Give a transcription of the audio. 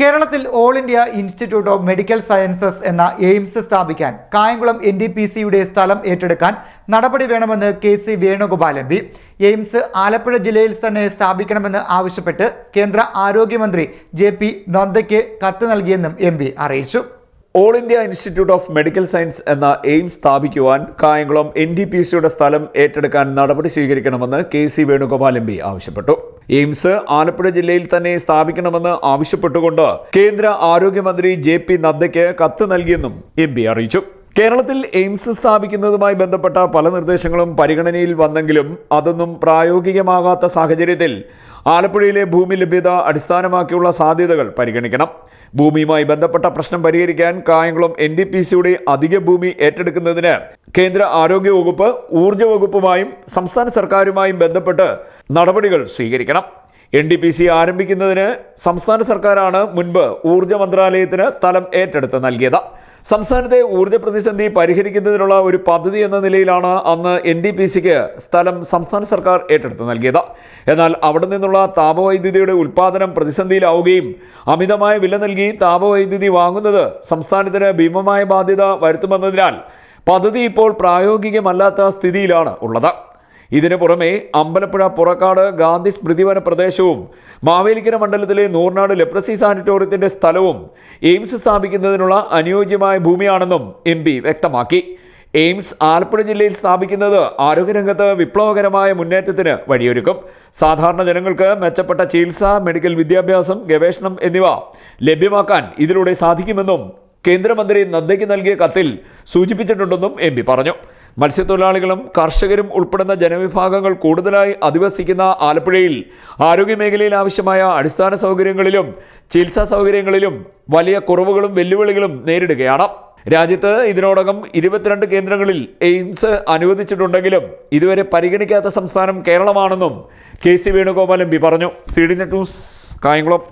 കേരളത്തിൽ all India institute of medical sciences എന്ന AIIMS സ്ഥാപിക്കാൻ കായംകുളം എൻ ഡി പി സിയുടെ സ്ഥലം ഏറ്റെടുക്കാൻ നടപടി വേണമെന്ന് K C Venugopal M P. AIIMS Alappuzha ജില്ലയിൽ തന്നെ സ്ഥാപിക്കണമെന്ന് ആവശ്യപ്പെട്ട് കേന്ദ്ര ആരോഗ്യമന്ത്രി ജെ പി നന്ദയ്ക്ക് കത്ത് നൽകിയെന്നും എം അറിയിച്ചു. All India institute of medical science എന്ന എയിംസ് സ്ഥാപിക്കുവാൻ കായംകുളം എൻ ഡി പി സിയുടെ സ്ഥലം ഏറ്റെടുക്കാൻ നടപടി സ്വീകരിക്കണമെന്ന് K C Venugopal M P ആവശ്യപ്പെട്ടു. എയിംസ് ആലപ്പുഴ ജില്ലയിൽ തന്നെ സ്ഥാപിക്കണമെന്ന് ആവശ്യപ്പെട്ടുകൊണ്ട് കേന്ദ്ര ആരോഗ്യമന്ത്രി ജെ പി നദ്ദയ്ക്ക് കത്ത് നൽകിയെന്നും എം പി അറിയിച്ചു. കേരളത്തിൽ എയിംസ് സ്ഥാപിക്കുന്നതുമായി ബന്ധപ്പെട്ട പല നിർദ്ദേശങ്ങളും പരിഗണനയിൽ വന്നെങ്കിലും അതൊന്നും പ്രായോഗികമാകാത്ത സാഹചര്യത്തിൽ ആലപ്പുഴയിലെ ഭൂമി ലഭ്യത അടിസ്ഥാനമാക്കിയുള്ള സാധ്യതകൾ പരിഗണിക്കണം. ഭൂമിയുമായി ബന്ധപ്പെട്ട പ്രശ്നം പരിഹരിക്കാൻ കായംകുളം എൻ ഡി പി സിയുടെ അധിക ഭൂമി ഏറ്റെടുക്കുന്നതിന് കേന്ദ്ര ആരോഗ്യ വകുപ്പ് ഊർജ വകുപ്പുമായും സംസ്ഥാന സർക്കാരുമായും ബന്ധപ്പെട്ട് നടപടികൾ സ്വീകരിക്കണം. എൻ ഡി പി സി ആരംഭിക്കുന്നതിന് സംസ്ഥാന സർക്കാരാണ് മുൻപ് ഊർജ മന്ത്രാലയത്തിന് സ്ഥലം ഏറ്റെടുത്ത് നൽകിയത്. സംസ്ഥാനത്തെ ഊർജ പ്രതിസന്ധി പരിഹരിക്കുന്നതിനുള്ള ഒരു പദ്ധതി എന്ന നിലയിലാണ് അന്ന് എൻ ഡി പി സിക്ക് സ്ഥലം സംസ്ഥാന സർക്കാർ ഏറ്റെടുത്ത് നൽകിയത്. എന്നാൽ അവിടെ നിന്നുള്ള താപവൈദ്യുതിയുടെ ഉൽപ്പാദനം പ്രതിസന്ധിയിലാവുകയും അമിതമായ വില നൽകി താപവൈദ്യുതി വാങ്ങുന്നത് സംസ്ഥാനത്തിന് ഭീമമായ ബാധ്യത വരുത്തുമെന്നതിനാൽ പദ്ധതി ഇപ്പോൾ പ്രായോഗികമല്ലാത്ത സ്ഥിതിയിലാണ് ഉള്ളത്. ഇതിനു പുറമെ അമ്പലപ്പുഴ പുറക്കാട് ഗാന്ധി സ്മൃതിവന പ്രദേശവും മാവേലിക്കര മണ്ഡലത്തിലെ നൂർനാട് ലെപ്രസി സാനിറ്റോറിയത്തിന്റെ സ്ഥലവും എയിംസ് സ്ഥാപിക്കുന്നതിനുള്ള അനുയോജ്യമായ ഭൂമിയാണെന്നും എം വ്യക്തമാക്കി. എയിംസ് ആലപ്പുഴ ജില്ലയിൽ സ്ഥാപിക്കുന്നത് ആരോഗ്യരംഗത്ത് വിപ്ലവകരമായ മുന്നേറ്റത്തിന് വഴിയൊരുക്കും. സാധാരണ ജനങ്ങൾക്ക് മെച്ചപ്പെട്ട ചികിത്സ മെഡിക്കൽ വിദ്യാഭ്യാസം ഗവേഷണം എന്നിവ ലഭ്യമാക്കാൻ ഇതിലൂടെ സാധിക്കുമെന്നും കേന്ദ്രമന്ത്രി നദ്ദയ്ക്ക് നൽകിയ കത്തിൽ സൂചിപ്പിച്ചിട്ടുണ്ടെന്നും എം പറഞ്ഞു. മത്സ്യത്തൊഴിലാളികളും കർഷകരും ഉൾപ്പെടുന്ന ജനവിഭാഗങ്ങൾ കൂടുതലായി അധിവസിക്കുന്ന ആലപ്പുഴയിൽ ആരോഗ്യമേഖലയിൽ ആവശ്യമായ അടിസ്ഥാന സൗകര്യങ്ങളിലും ചികിത്സാ സൗകര്യങ്ങളിലും വലിയ കുറവുകളും വെല്ലുവിളികളും നേരിടുകയാണ്. രാജ്യത്ത് ഇതിനോടകം ഇരുപത്തിരണ്ട് കേന്ദ്രങ്ങളിൽ എയിംസ് അനുവദിച്ചിട്ടുണ്ടെങ്കിലും ഇതുവരെ പരിഗണിക്കാത്ത സംസ്ഥാനം കേരളമാണെന്നും K C Venugopal M P പറഞ്ഞു. C D net news Kayamkulam.